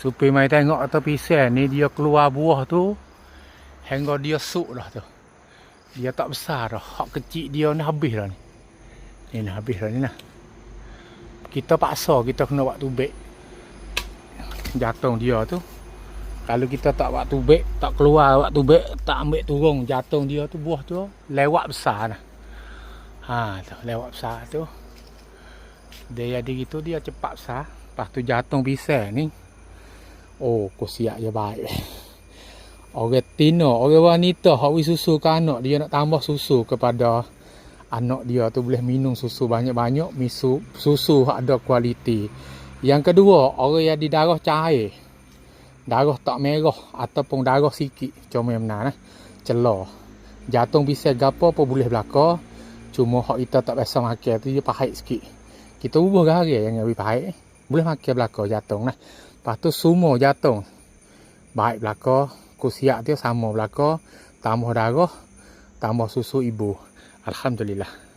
Supir mai tengok atas pisang ni dia keluar buah tu. Hingga dia suk dah tu. Dia tak besar dah. Hak kecil dia ni habis dah ni. Ni ni habis dah ni lah. Kita paksa kita kena buat tubik. Jatuh dia tu. Kalau kita tak buat tubik, tak keluar buat tubik, tak ambil turun jatuh dia tu buah tu lewat besar dah. Ha tu lewat besar tu. Dia jadi gitu dia cepat besar. Lepas tu jatuh pisang ni. Oh, kau siap je baik. Orang tino, orang wanita hak wi susu ke anak dia nak tambah susu kepada anak dia tu boleh minum susu banyak-banyak, misu susu hak ada kualiti. Yang kedua, orang yang di darah cair. Darah tak merah ataupun darah sikit, cuma yang benar eh. Celah. Jatuh pisang gapo apa boleh belaka. Cuma hak kita tak biasa makan tu dia pahit sikit. Kita ubah gari yang lebih pahit. Boleh makan belaka jatuh nah. Lepas tu semua jatuh. Baik belaka, kusiak dia sama belaka. Tambah darah, tambah susu ibu. Alhamdulillah.